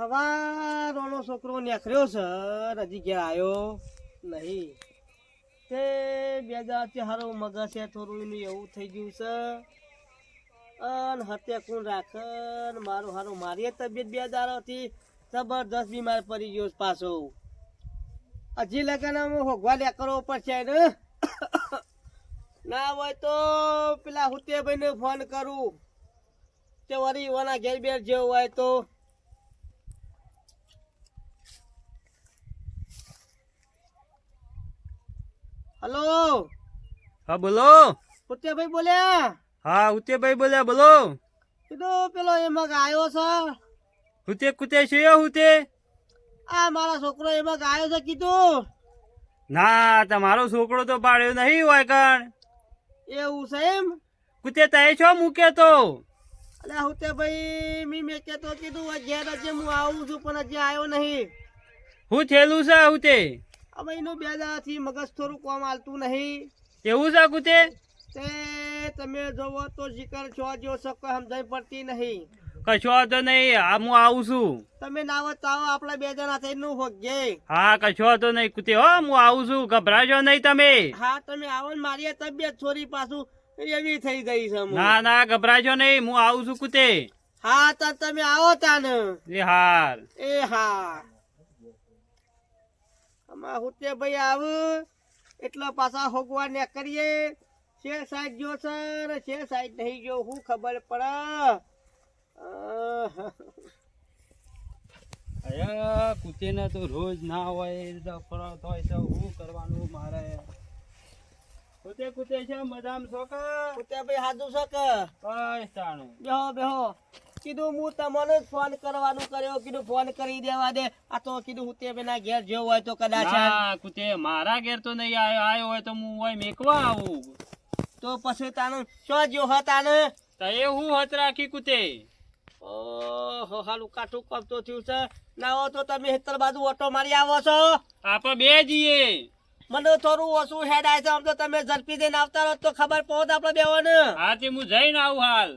હવારોનો છોકરો નીકળ્યો છે હજી ઘેર આવ્યો નહીં. તે બે હજાર હારું મગજ છે, થોડું એનું એવું થઈ ગયું છે. અન હતે કોણ રાખે મારું હારું, મારી તબિયત બે દાડાથી જબરદસ્ત બીમાર પડી ગયો પાછો. હજી લગન હોગવા લે કરવો પડશે ને. ના હોય તો પેલા હુતેભાઈને ફોન કરું. તે વળી ઓના ઘેર બેર જેવું હોય તો. હલો? હા બોલો. હુતેભાઈ બોલ્યા? હા ઉતે ભાઈ બોલ્યા બોલો. કીધું પેલો એમાં ગાયો છે? હુતે કુતે છે હુતે? આ મારા છોકરો એમાં ગાયો છે કીધું. ના તમારો છોકરો તો પાડ્યો નહીં હોય કણ એવું છે એમ? કુતે તય છો મૂકે તો? અલે હુતેભાઈ મી મેં કેતો કીધું ઘેર હજી હું આવું છું પણ હજી આવ્યો નહીં. હું થયેલું છે હુતે? હવે એનું બે દાડાથી મગજ થોડું કોમ હાલતું નહીં. એવું છે કુતે તે તમે જોવો તો જીકર છો જો શકો સમજાઈ પડતી નહીં. કશો તો નહીં આ હું આવું છું. તમે નાવો તો આવો આપણે બે જણા થઈને હોગે હા કશો તો નહીં કુતે હો હું આવું છું. ગભરાજો નહીં તમે. હા તમે આવો ને મારી તબિયત છોરી પાછું એવી થઈ ગઈ છે ના ના ગભરાજો નહીં હું આવું છું કુતે હા તો તમે આવો તાન. એ હાર એ હા. અમાર હુતે ભાઈ આવ. એટલો પાછા હોગવા ને કરીએ. છે સાઈડ જો સર છે સાઈડ નહીં જો હું ખબર પડે. અયા કુતેને તો રોજ ના હોય તો ફરત હોય તો શું કરવાનું મારે? કુતે કુતે છે મજામ છોકર હુતે ભાઈ હાજુ છે કે? બેહો બેહો. કીધું હું તમને જ ફોન કરવાનું કર્યો કીધું ફોન કરી દેવા દે. આ તો કીધું હું તે બેના ઘેર જેવો હોય તો કદાચ હા કુતે મારા ઘેર તો નહીં આયો આયો હોય તો હું હોય મેકવા આવું. તો પછી તાનો શો જો હતાને તો એ હું હત રાખી કુતે ઓહો હાલું કાઠું કપતો થયું છે. ના હો તો તમે હેતર બાજુ ઓટો મારી આવો છો. આપણે બે જઈએ મને થોડું ઓછું હેડ આવે છે આમ તો તમે ઝડપી દઈને આવતા રહો તો ખબર પહોંચ આપણે બેવાને હા તે હું જઈને આવું હાલ.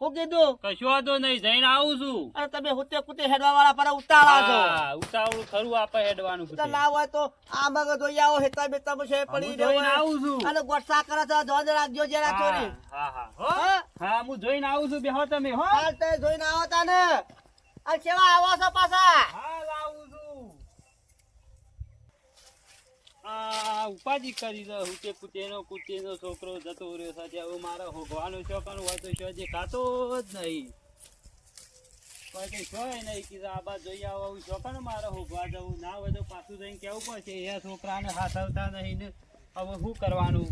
હું કીધું? કશું વાંધો નહીં જઈને આવું છું. અને તમે હુતે કુતે હેડવા વાળા પર ઉતાળા છો. ઉતાવળું ખરું હેડવાનું તો ના હોય તો આ મગ જોઈ આવો હેતા બેતા છે પડી હું જોઈને આવું છું. અને ગોઠસા કરે છે ધોધ રાખજો જરા હા હા હા હા. હું? જોઈને આવું છું બેહો તમે હો. હાલ તે જોઈને આવો તાને. અને કેવા આવો છો પાછા છું આ ઉપાધિ કરી દો હુતે કુતેનો કુતેનો છોકરો જતો રહ્યો સાથે. હવે મારે હોગવાનો છોકરો હોય તો શો જે જ નહીં. કોઈ કઈ નહીં કીધું, આ બાદ જોઈ આવો, આવું શોખન મારે હોગવા જવું. ના હોય પાછું જઈને કેવું પડશે? એ છોકરાને હાથવતા નહીં ને. હવે શું કરવાનું?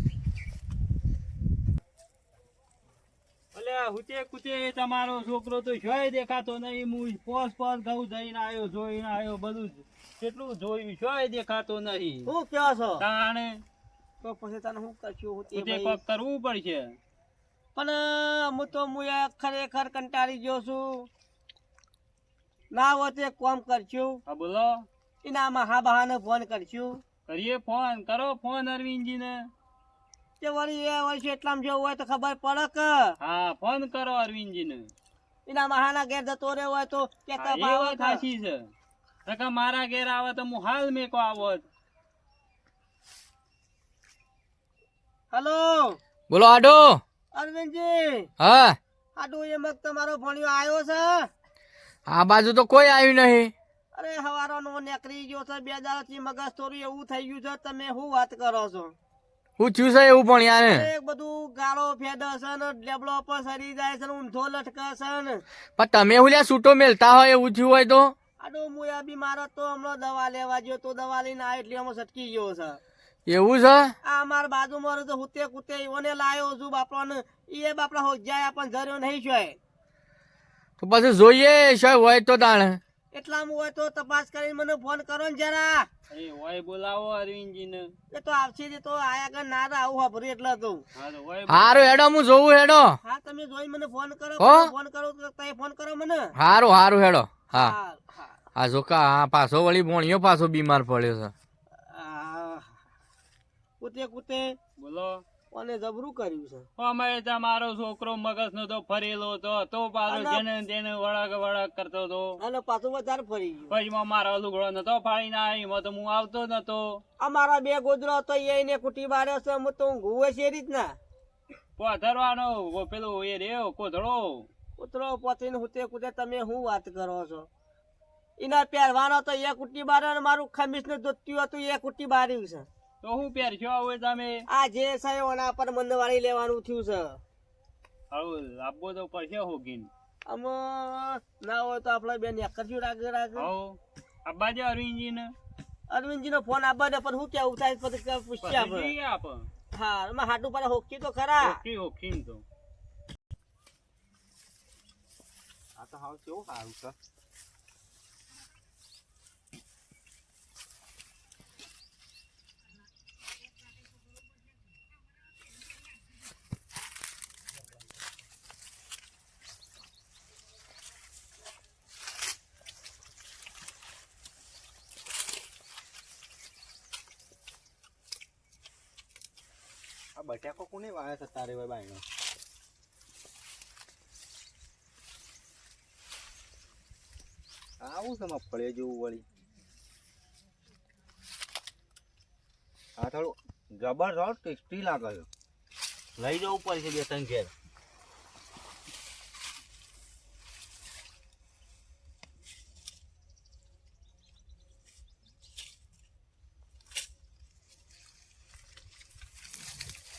એટલે હુતે કુતે તમારો છોકરો તો શોય દેખાતો નહીં. હું પોસ પોસ ઘઉં જઈને આવ્યો, જોઈને આવ્યો બધું જ. કેટલું જોયું છે? દેખાતો નહીં. શું કહો છો? તાણે તો પછી તને શું કરશું તે કોક કરવું પડશે. પણ હું તો હું ખરેખર કંટાળી ગયો છું. ના હોય તો એક કામ કરશું. હા બોલો. એના મહા બહાને ફોન કરશું. કરીએ ફોન કરો ફોન અરવિંદજી ને તે વળી એ વર્ષે એટલામાં જેવું હોય તો ખબર પડે કે? હા ફોન કરો અરવિંદજી ને એના મહાના ઘેર જતો રહ્યો હોય તો કે છે. નકર મારા ઘેર આવે તો હું હાલ મેકો આવત હલો? બોલો આડો. અરવિંદજી? હા. આડો એ જ તમારો ભણ્યો આવ્યો છે? આ બાજુ તો કોઈ આવ્યું નહીં. અરે હવારો નો નીકળી ગયો છે બે દાડાથી મગજ થોડું એવું થઈ ગયું છે તમે શું વાત કરો છો? હું થયું છે એવું પણ યાર. એક બધું ગાળો ફેદે છે ને ડેબલો પર સરી જાય છે ને ઊંધો લટકે છે ને. પણ તમે હું લ્યા છૂટો મેલતા હોય એવું થયું હોય તો? આડો મુયા બી મારો તો હમણાં દવા લેવા ગયો તો દવા લઈને આ એટલે હમણાં સટકી ગયો છે. એવું છે? આ અમાર બાજુ રહ્યો તો હુતે કુતે ઓને લાયો છું બાપરાને એ બાપરા હો જાય આપણ જર્યો નહીં છે તો પછી જોઈએ શું હોય તો તાણ. એટલામાં હોય તો તપાસ કરીને મને ફોન કરો ને જરા. એ હોય બોલાવો અરવિંદજી ને એ તો આવશે જ તો આયા આગળ ના રા આવું વાપર્યું એટલે તો. હા હારું હેડો હું જોઉં હેડો. હા તમે જોઈ મને ફોન કરો ફોન કરો તો તમે ફોન કરો મને. હારું હારું હેડો. હા. હા. આ જોકા હા પાછો વળી ભોણિયો પાછો બીમાર પડ્યો છે. કુતે કુતે. બોલો. અને જબરું કર્યું છે? અમે તમારો છોકરો મગજ નો તો ફરેલો તો તો પાછો જેને તેને વળાક વળાક કરતો હતો. અને પાછો વધારે ફરી ગયો. પછી માં મારો લુગડો નતો ફાડી ના એમાં તો હું આવતો નતો. અમારા બે ગોદરો હતો એને કુટી માર્યો છે. હું તો ઊંઘું છે એ રીતના. પથરવાનો પેલો એ રહ્યો કોથળો. કૂતરો પોતીને હુતે કૂતે તમે શું વાત કરો છો? એના પહેરવાનો તો એક ઉટી અને મારું ખમીસનું ધોત્યું હતું એક ઉટી બાર્યું છે. તો હું પહેરશો હવે તમે? આ જે છે એના પર મંદવાળી લેવાનું થયું છે. હવે આપવો તો પડશે હોગીન આમાં ના હોય તો આપણે બેન એકરજુ રાગે રાગે. હો આબા જે અરવિંદજી ને અરવિંદજી નો ફોન આબા ને પણ હું કેવું થાય પછી પૂછ્યા આપણે. આપ હા એમાં હાટું પર હોકી તો ખરા. હોકી હોકી તો. આ તો હાવ કેવું સારું છે. બટાકો કોને વાવે છે તારે ભાઈ બાયણો? આવું છે મગફળી જેવું વળી. આ થોડું જબરજસ્ત ટેસ્ટી લાગે છે. લઈ જવું પડશે બે ત્રણ ઘેર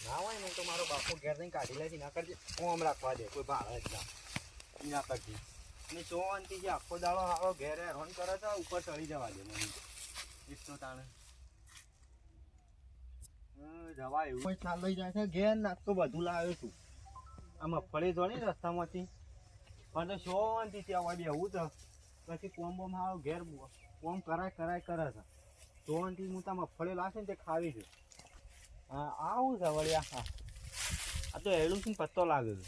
ના હોય ને તો મારો બાપુ ઘેર જઈને કાઢી લેતી ના કરજે ઓમ રાખવા દે કોઈ ભાડે જ ના. ઈ ના કરજે. ને સોવાનથી જે આખો દાડો હારો ઘેરે હેરાન કરે છે ઉપર ચડી જવા દે મને. એટલો તાણે. હમ, જવા એવું. કોઈ ચાલ લઈ જાય છે ઘેર નાખતો બધું લાવ્યો છું. આ મગફળી જોડી રસ્તામાંથી. પણ તો સોવાનથી ત્યાં હોય બેવું છે. પછી કોમ બોમ હારો ઘેર કોમ કરાય કરાય કરે છે. સોવાનથી હું ત્યાં મગફળી લાવશે ને તે ખાવી છું. હા આવું છે વળી આ હા આ તો એડું પત્તો લાગે છે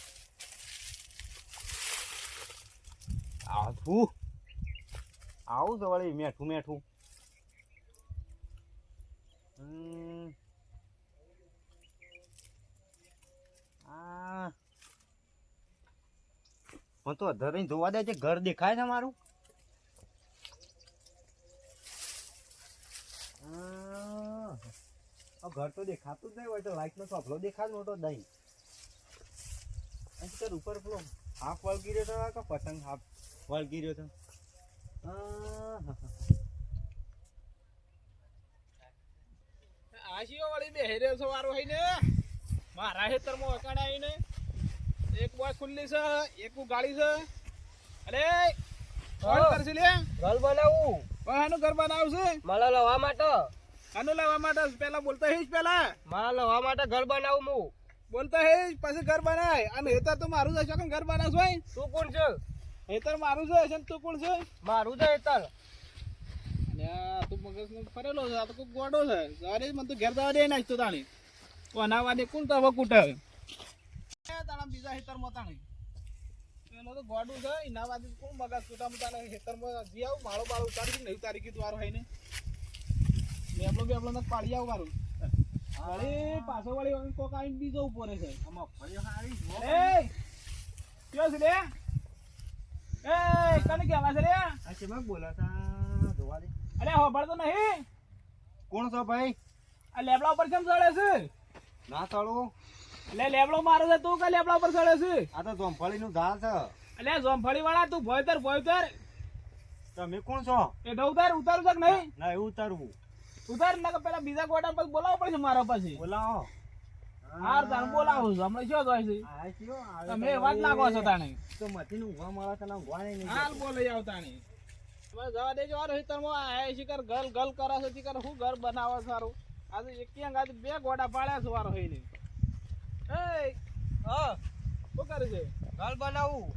આવું આવું છે વળી મેઠું મેઠું મને તો અધર જોવા દે છે ઘર દેખાય છે મારું ઘર તો દેખાતું જ નહીં હોય તો લાઈટ નો થોભલો દેખાય મોટો દહીં સર ઉપર પેલો હાફ વળગી રહ્યો હતો કે પતંગ હાફ વળગી રહ્યો હતો આશીઓ વાળી બે હેરે સવારો હોય ને. મારા ખેતરમાં વકાણ આવીને. એક બોય ખુલ્લી છે એક ગાડી છે. અરે કોણ કરશે લે? ઘર બનાવું પણ આનું ઘર બનાવશે? મારા લવા માટે. આનું લવા માટે પેલા બોલતા હેજ પેલા. મારા લવા માટે ઘર બનાવું હું. બોલતા હે પછી ઘર બનાય. અને હેતર તો મારું જ હશે કે ઘર બનાવ ભાઈ તું કોણ છે? હેતર મારું છે હશે તું કોણ છે? મારું છે હેતર. તું મગજ ફરેલો છે આ તો કોઈ ગોડો છે. અરે મને તો ઘેર જવા દે નાખતો તાણી. કોના વાદે કોણ તો હવે કૂટે તાણા બીજા હેતરમાં તાણી. એનો તો ગોડું છે એના વાદે કોણ મગજ કૂટા તાણે હેતરમાં જી આવું માળો બાળો ઉતારી નહીં કીધું વારો હોય ને. બેબલો બેબલો ને પાડી આવું મારું. વળી પાછો વળી કોક આવીને બીજો છે. મગફળી હારી એ કયો છે લે? એ કને કેવા છે રે આ શેમાં બોલે છે જોવા દે. અરે હોભળતો નહીં. કોણ છો ભાઈ? આ લેબડા ઉપર કેમ ચડે છે? ના એટલે લેબડો મારે છે તું કે લેબડા ઉપર ચડે છે? આ તો જોમફળી નું ઝાડ છે. એટલે જોમફળી વાળા તું ભોયતર ભોયતર તમે કોણ છો? એ તો ઉતાર ઉતારું છે કે નહીં? ના એ ઉતારવું. ઉતાર ના પેલા બીજા ગોડા પર બોલાવો પડશે મારા પાસે બોલાવો. હાર તાણ બોલાવું છું. હમણાં શું જોઈ છે? કયો તમે વાત નાખો છો તાણે. તો મથી નું ઊંઘવા મળે તને ઊંઘવા નહીં. હાલ બોલે આવ તાણે. હવે જવા દેજો. આ તમે આ શિકર ગલ ગલ કરે છે શિકર શું ઘર બનાવો સારું આજે એક આજે બે ગોડા પાડ્યા છે વારો હોય એ હા શું કરે છે? ઘર બનાવું.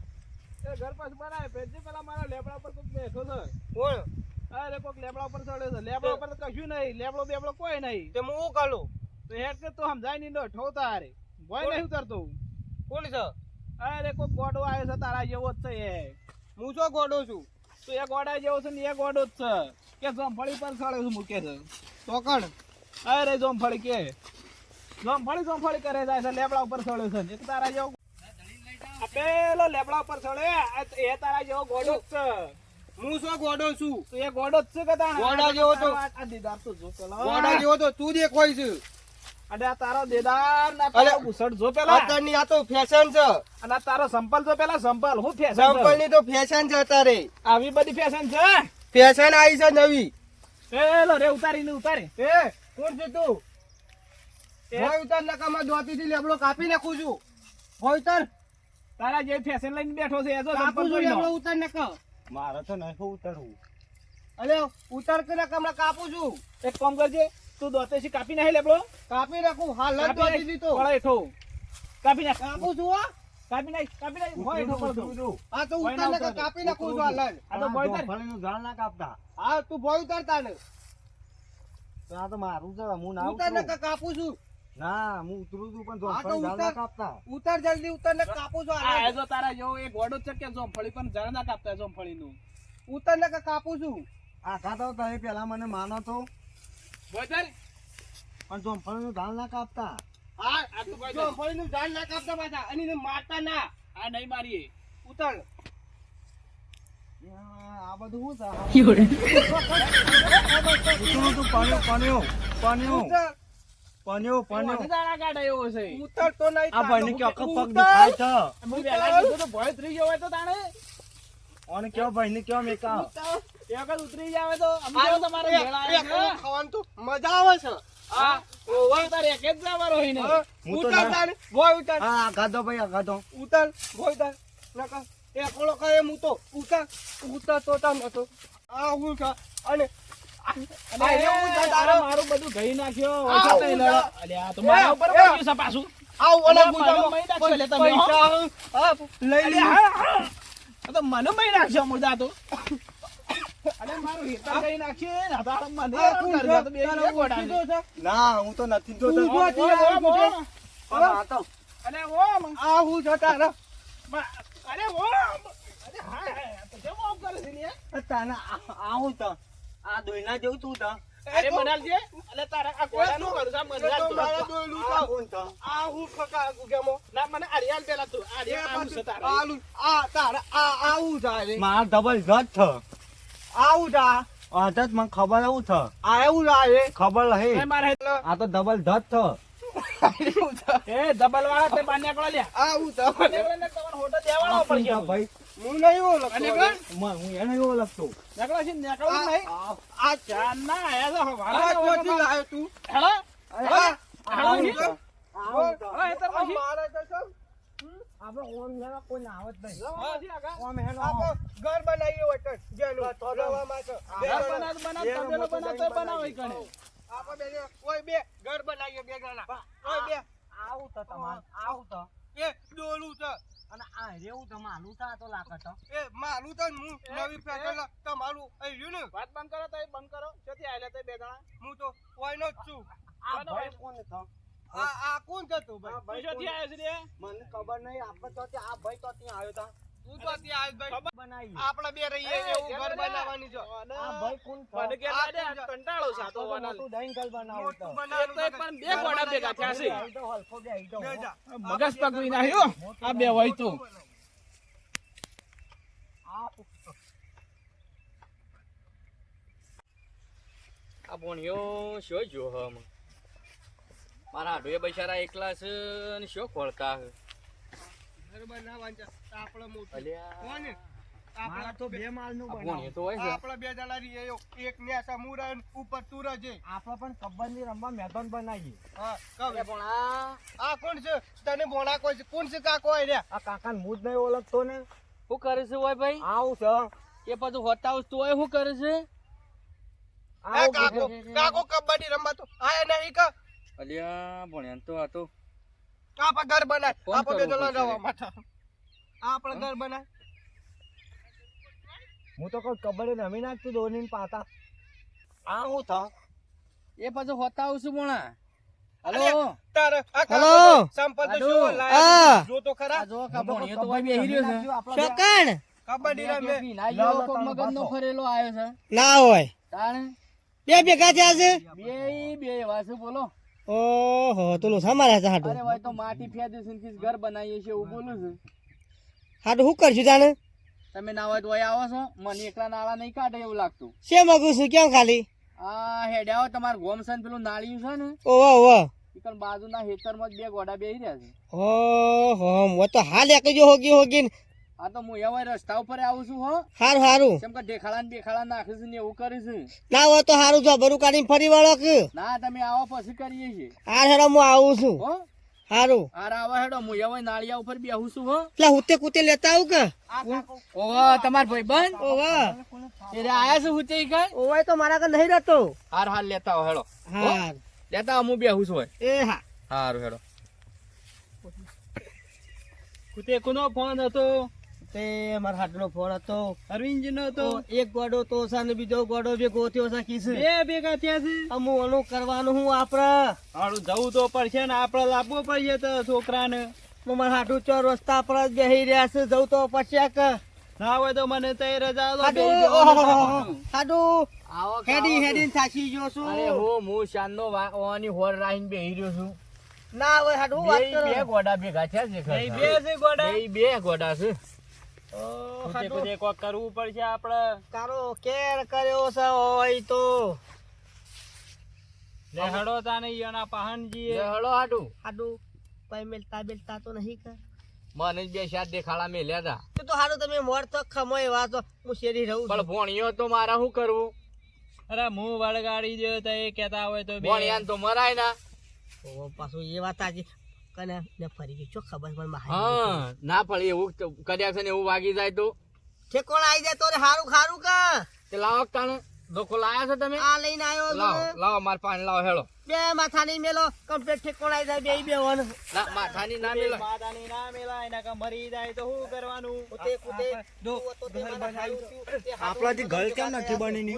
એ ઘર પાછું બનાવે. પેજી પેલા મારા લેબડા પર કોક બેઠો છે. કોણ અરે કોક લેબડા ઉપર ચડે છે. લેબડા ઉપર તો કશું નહીં. લેબડો બેબડો કોઈ નહીં. તે હું કરું? તો હેડ કે તો સમજાય નહીં નો ઠોતા અરે ભય નહીં ઉતરતો કોણ છે? અરે કોક ગોડો આવ્યો છે તારા જેવો જ છે એ. હું શું ગોડો છું? તો એ ગોડા જેવો છે ને એ ગોડો જ છે. કે જોમફળી પર ચડે છે મૂકે છે. તોકડ અરે જોમફળી કે. જોમફળી જોમફળી કરે જાય છે લેબડા ઉપર ચડ્યો છે એક તારા જેવો પેલો લેબડા ઉપર ચડે. એ તારા જેવો ગોડો જ છે. હું શું ગોડો છું? તો એ ગોડો જ છે કે તાણે? ગોડા જેવો તો. આ દીદાર તો જો પેલા. ગોડા જેવો તો તું દેખવાય છે. અને આ તારો દેદાર ના પેલો અરે, બુસડ જો પેલા. અત્યારની આ તો ફેશન છે. અને આ તારો સંપલ જો પેલા? સંપલ. હું ફેશન સંપલની તો ફેશન છે અત્યારે. આવી બધી ફેશન છે? ફેશન આવી છે નવી. પેલો રે ઉતારીને ઉતારી. એ કોણ છે તું? એ? ભોય ઉતાર નકામાં દોતી થી લેબડો કાપી નાખું છું. હોય ઉતાર તારા જે ફેશન લઈને બેઠો છે એ તો સંપલ લેબડો ઉતાર નકા મારે તો નહીં ઉતરવું. અલે ઉતાર કે નકામાં કાપું છું. એક કામ કરજે તું દોતેથી કાપી નાખી લેબડો. કાપી રાખું હાલ જ કાપી દોતી દીધો નાખ. પળે કાપી નાખ. કાપું છું હો. કાપી નાખ કાપી નાખ. હોય પળ દો. આ તો ઉતાર ને કાપી નાખું છું હાલ જ. આ તો ભોય તાર. જોફળીનું ઝાડ ના કાપતા. હા તું ભોય ઉતારતા તાને આ તો મારું છે હું ના ઉતાર ને કાપું છું. ના હું ઉતરું છું પણ જોફળી ઝાડ ના કાપતા. ઉતર જલ્દી ઉતર ને કાપું આ એ જો તારા જેવો એક ગોડો છે કે જોમફળી પણ ઝાડ ના કાપતા જોમફળીનું. ઉતર ને કાપું છું. આખા તો તમે પેલા મને માનો તો ભોય પણ પણ જોફળીનું ઝાડ ના કાપતા. હા આ તો ભોય જો ફળીનું ઝાડ ના કાપતા પાછા. અને એને મારતા ના. આ નહીં મારીએ. ઉતર. આ બધું શું છે. ઉતરું તું પાણ્યું પાણ્યું વધુ દાણા કાઢે એવો છે. ઉતાર નહીં આ ભાઈને કે આખો પગ દુખાય છે? હું વહેલા કીધું તો ભોય ઉતરી ગયો તો તાણે. અને કયો ભાઈને કયો મેકા? ઉતાર. ઉતરી જાય તો અમે તમારે એ- ભેળા એ આવ્યા છે? ખાવાનું તો મજા આવે છે. હા. ઓવા તારે એક જ જવાનો હોય ને હા, હું તો ઉતાર ના- તારે. ભોય ઉતાર. હા ગાધો ભાઈ ગાધો. ઉતાર ભોય ઉતાર. નકા એ કોળો ખાય એમ ઉતો ઉતાર. ઉતાર તો તાર નતો. આ હું અને મારું બધું ઘઈ નાખ્યો. આ ઓછા હું થઈ છે. લે. અલ્યા, તો મારા ઉપર એ, છે પાછું. આ ઓલા ગુજામાં મહી નાખશો લે તમે, પૈસા. લઈ અલ્યા, લીધું. હા, હા. આ તો મને મહી નાખશો મુર્દા તો. અલ્યા, મારું હિતર ઘઈ નાખશે ને, હું તો નથી જોતો. તું ઊભો ઓ, ઓ, ઓ, ઓ. આ તો. અલ્યા, ઓ, મ- આ હું છે તારા? મ- અલ્યા, ઓ, મ- અલ્યા, હાય, હાય, આ તો કેમ આમ કરે છે લે? તાના આવું તો. આ દોઈના જેવું તું તો અરે મનાલજી, અલે તારા આ ગોડાનું કરું છે, મનાલ મને તો મારા દોઈલું તા આ છે. તો આ હું ફકા ગુજામાં. ના, મને આરિયાલ પેલા તું. એ આમ છે તારા. આલું. આ તારા આ આવું છે માર ડબલ જત થ આવું જા આદત મને ખબર આવું છે આ એવું છે ખબર હે મારે આ તો ડબલ ધત થ આવું છે એ ડબલ વાળા તે બાન્યા કોળા લ્યા. આવું તો બાન્યા કોળાને તમારે હોટો દેવાળો પડશે. ભાઈ હું નહીં ઓળખતો. એને છે, નેકળો નહીં. આ- આયા તો? આ- તો. પછી. મારે તો આપણે ઓમ કોઈ ના આવત નહીં. ઓમ ઘર બનાવીએ હોય તો જેનું રહેવામાં છે. બે ઘર બનાવ- બનાવ, તબેલો બનાવ તોય બનાવો કણે. આપણે બે જણા. બે ઘર બનાવીએ બે જણા. ઓય બે આવું તો તમારે આવું તો એ ડોલું છે અને આ રેવું તો માલું થા તો લાકત એ મારું તો હું નવી ફેશન તમારું એ રહ્યું ને. વાત બંધ કરો તોય બંધ કરો. ક્યાંથી આયલા તોય બે જણા? હું તો ઓયનો જ છું. આ ભાઈ? કોણ છે આ આ કોણ છે તું ભાઈ? તું ક્યાંથી છે રે? મને ખબર નહીં આપણે તો આ ભાઈ તો ત્યાં આવ્યો તા. તું તો ત્યાં ભાઈ બનાવી. આપણે બે રહીએ એવું ઘર બનાવવાની જો. આ ભાઈ કોણ છે? મને કે લાડે, કંટાળો છે આ તો દહીં કલ બનાવું તો. એક તો એક પણ બે ગોડા ભેગા થયા છે તો હલકો બે જા. મગજ પકવી નાખ્યો. આ બે હોય તો આ બોણિયો શો જો હમ મારા આડોએ બૈસારા એકલા છે અને શો ખોળતા છે. ઘર બનાવવાનું છે. આપણે મોટું. કોણ મારા તો બે માળનું આ બનાવું. તો હોય આપણે બે જણા રહીએ એવું. એક ન્યાસા મુરન ઉપર તું આપણે પણ કબ્બડની રમવા મેદાન બનાવીએ. હા કહે. પણ આ આ કોણ છે? તને ભોળા કોઈ છે? કોણ છે કાકો આય આ કાકાને હું જ નહીં ઓળખતો ને. શું કરે છે હોય ભાઈ? આવું છે. એ બધું હોતા તું હોય શું કરે છે? કાકો કાકો કબડ્ડી રમવા તો આયા નહીં કા અલ્યા ભણ્યા તો આ તો આપણે ઘર બનાય. આપણે બે જણા. રહેવા આપણે ઘર બનાય. હું તો કોઈ કબડ્ડી નમી નાખતું દોની પાતા. આ હું થા? એ પાછો હોતા આવશું ભોણા અલ્યા, હલો? તારે આ હલો. તો શું લાય જો તો ખરા. જો કા ભોણિયો તો ભાઈ બેહી રહ્યો છે. શકણ કબડ્ડી રમે ભીનાઈ લો, ગયો લો, કોક તારો મગજનો ફરેલો આવ્યો છે. ના હોય. તાણ? બે ભેગા થયા છે? બે બે વાસુ બોલો. ઓહો તો લો માર્યા છે હાટો. અરે ભાઈ તો માટી ફેદી છે ને ઘર બનાવીએ છીએ એવું બોલું છું. હાટુ શું કરશું જાણે તમે ના હોય તો આવો છો. મને એકલા નાળા નહીં કાઢે એવું લાગતું. છે માગું છું? કેમ ખાલી? આ હેડ્યા આવો તમારું ગોમ છે ને પેલું નાળિયું છે ને? ઓહો ઓહો. ઈકણ બાજુના હેતરમાં બે ગોડા બેહી રહ્યા છે. ઓ હો મો તો હાલ એકજો હોગી હોગી આ તો હું એવા રસ્તા ઉપર આવું છું હો. હારું હારું. કેમ કે દેખાડા ને બેખાડા નાખે ને એવું કરે છે. ના હોય તો હારું જો બરું કાઢીને ફરી વળો કે. ના તમે આવો પછી કરીએ છીએ. હાર હેડો હું આવું છું. હો. હારું. હાર આવા હેડો હું એવા નાળિયા ઉપર બેહું છું હો. એટલે હુતે કુતે લેતા આવું કે? ઓવા તમાર ભાઈ બંધ ઓવા. એ આયા છે હુતે કે કઈ? ઓવાય તો મારા કે નહીં રહેતો. હાર હાર લેતા આવો હેડો. હાર. લેતા આવો હું બેહું છું હોય એ હા. હારું હેડો. કુતે કોનો ફોન હતો. તે મારા હાટનો ફોન હતો. અરવિંદ નો હતો. એક ગોડો તો છે ને બીજો ગોડો બે ગોથ્યો છે કીસ બે ભેગા થયા છે. અમુ ઓનું કરવાનું હું આપડે હારું જવું તો પડશે ને આપડે લાવવો પડશે તો છોકરાને. મારા હાટુ ચો રસ્તા પર જ બેહી રહ્યા છે જવું તો પડશે કે? ના હોય તો મને તઈ રજા. હાટુ આવો હેડી હેડી થાકી ગયો છું. અરે હું હું શાન નો ઓની હોર રાઈન બેહી રહ્યો છું. ના હોય હાટુ હું વાત કરો. બે ગોડા ભેગા છે બે છે ગોડા? બે ગોડા છે. કુતે કોક કરવું પડશે આપણે તારો કેર કર્યો છે હોય તો. લે હડો નહીં એના પહાણજીએ લે હળો હાટુ. હાટુ. પૈ મેલતા બેલતા તો નહીં કર. મને બે શાદ દેખાડા મેલ્યા હતા તો તો હારું તમે મોર તો ખમોય એવા તો હું શેરી રહું પણ ભોણિયો તો મારા શું કરવું? અરે હું વળગાડી દે તો એ કેતા હોય તો ભોણિયા ભોણિયાને તો મરાય ના. પાછું એ વાત આજે કને ને ફરી ગઈ શું ખબર પણ હા ના પણ એવું કર્યા છે ને એવું વાગી જાય તો? ઠેકોણ આવી જાય તો હારું ખારું કા. તે લાવો તાણે ધોકો લાયા છો તમે આ લઈને આવ્યો લાવો લાવો માર પાણી લાવો હેળો બે માથા મેલો કમ્પ્લીટ જાય બે બે ના માથાની ના મેલો માતાની ના મેલાય એના કા મરી જાય તો શું કરવાનું કુતે કુતે તું તો તે મને હારું થયું. તે હારું આપણાથી ઘર કેમ નથી બની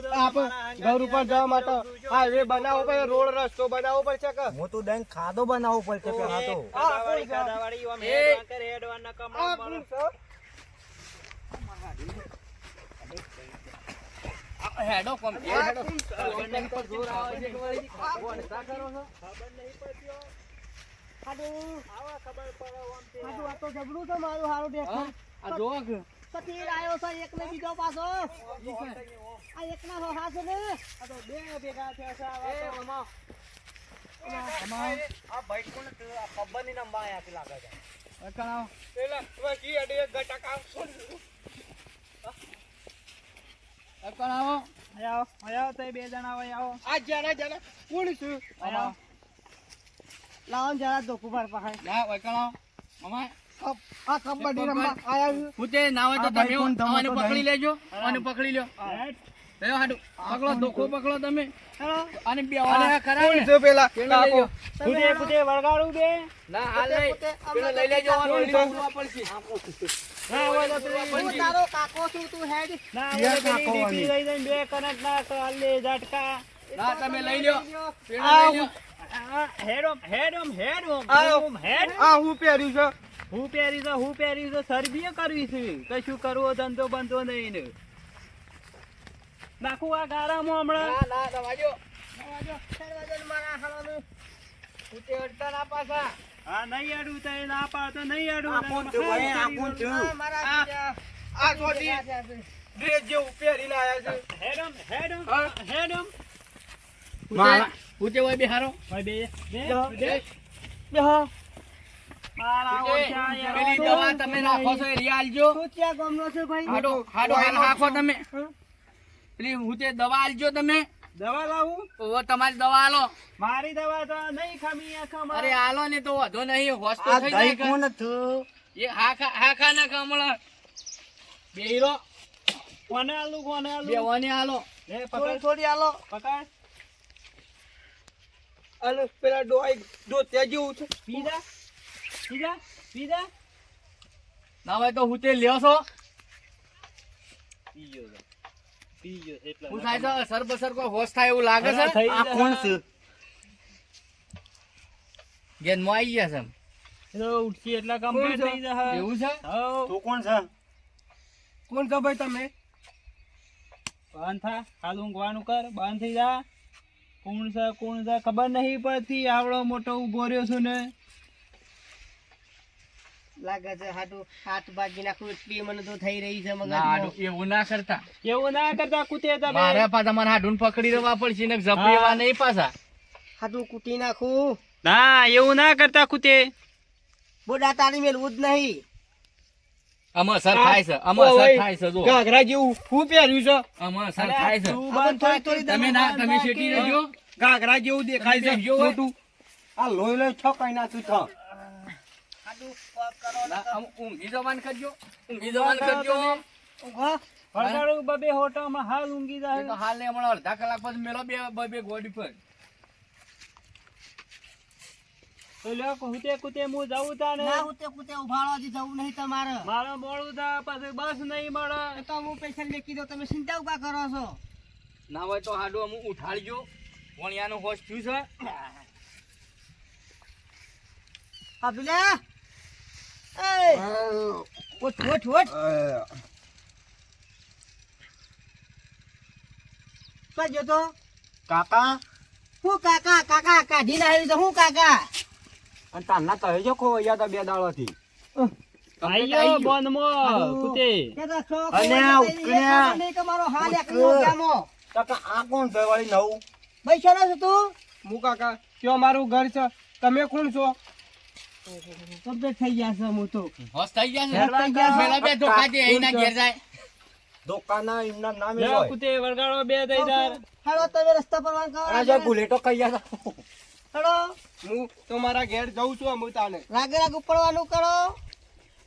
ઘર ઉપર જવા માટે હાઈવે બનાવવો પડે રોડ રસ્તો બનાવવો પડશે કે હું તો દઈને ખાધો બનાવવો પડશે તો હેડવાન કમળા મળે. હેડો કોમ હેડો પર જોર આવે છે હારું આ તો જબરું છે મારું હારું દેખાય આ જોવો સતીર આવ્યો છે એક ને બીજો પાછો. આ એક ના હા છે ને. આ તો બે ભેગા થયા છે આવા તો. આમાં. આ ભાઈ કોને ખબર નહીં લાગે છે. અકણાવો આવો, આવો તો બે જણા હોય, આવો. આ જરા જરા કોણ છું? આવો. લાવો જરા ધોકું પર પહાડ. લા અકણાવ આ કબડ્ડી રમવા આયા છે. ના હોય તો તમે આને પકડી લેજો. આને પકડી લ્યો. હેડ. હાડુ. પકડો ધોકો પકડો તમે. અને આને બે વાળા ખરા ને? છે પેલા? પેલો લઈ લો કુદે કુદે વળગાડું બે. ના હાલ પેલો લઈ લેજો આનો પડશે હું તારો કાકો છું તું હેડ. ના હોય તો પેલી ડીપી લઈ જઈને બે કનક ના કાલ ઝટકા. ના તમે લઈ લ્યો. પેલો આ લઈ લ્યો. આ હેડોમ હેડોમ હેડોમ હેડોમ હેડ આ હું પહેર્યું છે? હું પહેરી છે હું પહેરી છે સરબીએ કરવી છે. કશું કરવો ધંધો બંધો નહીં ને. નાખું આ ગારામાં હમણાં. ના ના દવાજો મારા હાલાનું પૂતે અડતા ના પાછા. હા નહીં અડું તો એ ના પાડતો નહીં અડું આ કોણ ભાઈ? આ કોણ આ મારા બીજા આ સોટી ડ્રેસ જેવું પહેરીને આયા છે. હેડોમ હેડોમ હેડોમ. પૂતે પૂતે હોય બિહારો ભાઈ બે બે બે બેહો મારા પૂતે, ઓછા યાર. પેલી દવા તમે નાખો છો એ રિયા આલજો ક્યાં ગામનો છે ભાઈ. હાડો હાડો હાલ નાખો તમે. પેલી હુતે દવા આલજો તમે. દવા લાવું? ઓ તમારી દવા આલો. મારી દવા તો નહીં ખામી આ અરે આલો ને તો વધો નહીં હોશ તો આ થઈ જાય કોણ હતું? એ હા ખા હા ખા ના કમળ બેહીરો. કોને આલું કોને આલું? બેવાને આલો. એ થોડી પકડ. થોડી આલો. પકડ. આલો પેલા ડોઈ ડોત્યા જેવું છે. પીડા પીડા પીડા ના ભાઈ તો હુતે લ્યો છો. પીજો તો. પીજો એટલે હું થાય છે અસર બસર કોઈ હોશ થાય એવું લાગે છે? આ કોણ છે? ગેનમાં આવી ગયા છે તો ઉઠી એટલે કમ્પ્લીટ થઈ જશે એવું છે? હઉ. કોણ છે? કોણ છો ભાઈ તમે? બાંધ થા હાલ ઊંઘવાનું કર બાંધ થઈ જા. કોણ છે કોણ છે ખબર નહીં પડતી આવડો મોટો ઊભો રહ્યો છું ને. લાગે છે હાડું હાથ ભાગી નાખું એટલી મને તો થઈ રહી છે ના, એવું ના કરતા. એવું ના કરતા કુતે મારે પા તમારે હાડું પકડી રહેવા પડશે ને હા. નહીં પાછા. હાડું કૂટી નાખું. ના એવું ના કરતા કુતે. બોડા તારી મેલવું જ નહીં. આમાં અસર થાય છે આમાં અસર થાય છે જો. ઘાઘરા જેવું શું પહેર્યું છે. આમાં અસર થાય છે. તમે ના તમે શેટી રહેજો. ઘાઘરા જેવું દેખાય છે. મોટું. આ લોહી લોહી છો કઈ નાખ્યું છો પગ કરો ને ના, આમ ઊંઘી જવાન કરજો. ઊંઘી જવાન કરજો. ઊંઘો. વળગાડું બબે હોટામાં હાલ ઊંઘી એ તો હાલ ને હમણાં અડધા કલાક પછી મેલો બે બે બે ગોડી પર તો લ્યો કુતે કુતે હું જાઉં તા ને ના કૂતે કૂતે ઉભાડો હજી જવું નહીં તમારે. મારે મોડું થા પછી બસ નહીં મળે. તો હું પૈસા લેખી દઉં તમે ચિંતા ઊભા કરો છો. ના હોય તો હાડું અમુક ઉઠાડજો વણિયાનું હોશ થયું છે. હા what, what? ઉઠ શું જોતો? કાકા? હું કાકા કાકા કાઢી નાખ્યું તો હું કાકા? અને તારના કહે જો ખોવાયા તા બે દાડોથી. આયો બોનમાં કુતે. અને હોય તો ઉકળ્યા. એ ખબર નહીં કે મારો હાલ એક. મોઢામાં. કાકા આ કોણ છે વળી નવું? પૈસા ના છે તું? હું કાકા. કયો મારું ઘર છે? તમે કોણ છો? કમ્પ્લીટ થઈ ગયા છે હું તો હોસ થઈ ગયા છે બે ધોકા દે એના ઘેર જાય ધોકાના એમના નામે હોય કુતે વળગાડો બે દઈ દર હેડો તમે રસ્તા પર વાંક કરો. અને જો બુલેટો કઈ ગયા હેડો હું તમારા ઘેર જઉં છું અમુ તાને રાગે રાગ ઉપડવાનું કરો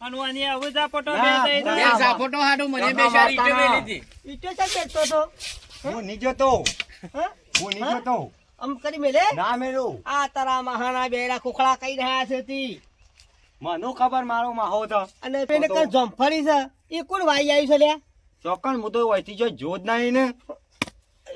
અને આની આવું ઝાપટો બે દઈ ના. બે દાર સાપોટો મને બે તમારા સારી ઈંટો માતાના. મેલી હતી ઈટો છે બેઠતો તો હું નીચો તો હું નીચો તો આમ કરી મેલે? ના મેલું. આ તારા મહાના બેરા ખોખલા કઈ રહ્યા છે તી. મને ખબર મારો માહો તો. અને પેને કઈ જમફળી છે? એ કોણ વાઈ આવ્યું છે લ્યા? ચોકણ હું તો વહીથી જો જોત નહીં ને.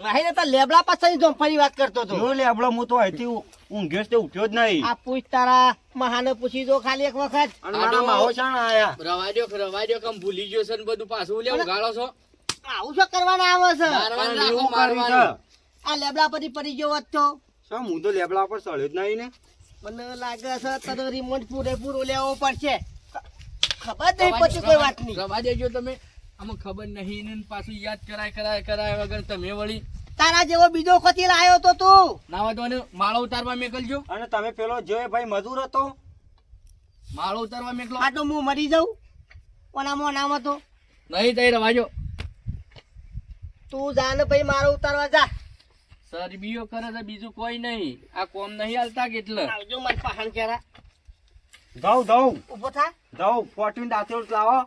વાહી ને તો લેબડા પાછળ જમફળી વાત કરતો હતો. જો લેબડો હું તો અહીંથી ઊંઘ્યો તે ઉઠ્યો જ નહીં. આ પૂછ તારા મહાને પૂછી દો ખાલી એક વખત. અને મારા માહો શાણ આયા. રવાડ્યો રવાડ્યો કમ ભૂલી ગયો છે ને બધું પાછું લેવું ગાળો છો? આવું શું કરવાના આવે છે? મારવાનું રાખો, મારવાનું. આ લેબડા પરથી પડી ગયો હોત તો. શું હું તો લેબડા પર ચડ્યો જ નહીં ને. મને લાગે છે તને રિમોટ પૂરેપૂરો લેવો પડશે. ખબર નહીં પછી કોઈ વાત નહીં રવા દેજો તમે. આમાં ખબર નહીં ને પાછું યાદ કરાય કરાય કરાય વગર તમે વળી તારા જેવો બીજો ખતીલ આવ્યો તો તું. નાવા દો તો માળો ઉતારવા મેકલજો. અને તમે પેલો જે ભાઈ મજૂર હતો? માળો ઉતારવા મેકલો. આ તો હું મરી જાઉં. ઓનામાં નામ હતો. નહીં તઈ રવાજો. તું જા ને ભાઈ મારો ઉતારવા જા. સરબીઓ કરે છે બીજું કોઈ નહીં. આ કોમ નહીં હાલતા કેટલે આવજો મારી પહાણ કેરા જાઉં જાઉં ઊભો થા. જાઉં ફોટી દાંતેલ લાવો.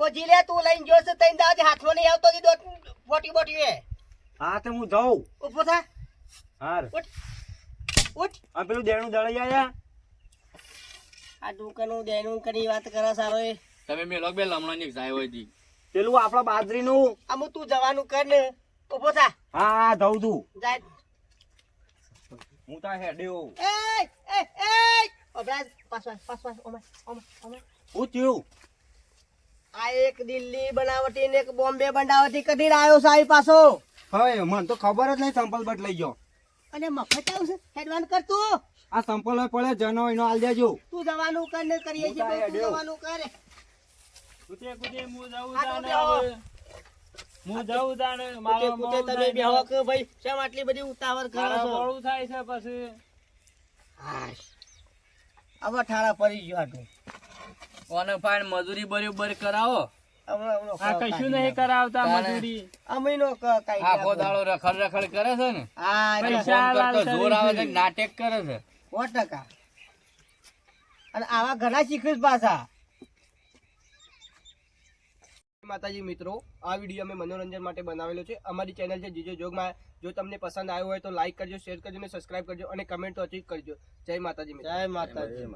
પછી લે તું લઈને જોશે તઈ દાજ હાથમાં નહીં આવતો કીધો ફોટી બોટી એ. હા તો હું જાઉં ઊભો થા. હાર. ઉઠ. ઉઠ. આ પેલું દેણું દળાઈ આયા. આ દુકાનું દેણું કરી વાત કરે સારો એ. તમે મેલો બે લમણાની જાય હોય દી? પેલું આપણા બાજરીનું. આમ તું જવાનું કર ને. ઊભો થા. હા જાઉં છું. જાય. હું તો હેડ્યો એ એ એ અબરાજ પાસ પાસ પાસ પાસ ઓમે ઓમે ઓમે. થયું? આ એક દિલ્હી બનાવટી ને એક બોમ્બે બનાવટી કદી આવ્યો સાહેબ પાછો. હવે મને તો ખબર જ નહીં સંપલ બટ લઈ ગયો અને મફત આવશે હેડવાન કર તું. આ સંપલ હોય પડે જનો એનો હાલ દેજો. તું જવાનું કર ને કરીએ છીએ તો જવાનું કરે. કુતે કુતે હું જાઉં હા, તા તો ને બેહો. હવે. હું જાઉં તા ને કુતે મારો કુતે તમે બેહો કે ભાઈ શેમ આટલી બધી ઉતાવળ કરો છો? મોડું થાય છે પછી. હાશ. હવે ઠાળા પડી ગયો આટો કોને ફાઈન મજૂરી બરોબર કરાવો. આ કશું નહીં કરાવતા. મજૂરી. અમીનો ક- કાઢી આખો. દાડો રખડ રખડ કરે છે ને? હા પૈસા લાલ જોર આવે છે. નાટક કરે છે. સો ટકા. અને આવા ઘણા શીખીશ પાછા. માતાજી મિત્રો. આ વીડિયો અમે મનોરંજન માટે બનાવેલો છે. અમારી ચેનલ છે જીજો જોગમાં જો તમને પસંદ આવ્યો હોય તો લાઈક કરજો શેર કરજો અને સબસ્ક્રાઇબ કરજો અને કમેન્ટ તો અચીવ કરજો. જય માતાજી મિત્રો. જય માતાજી.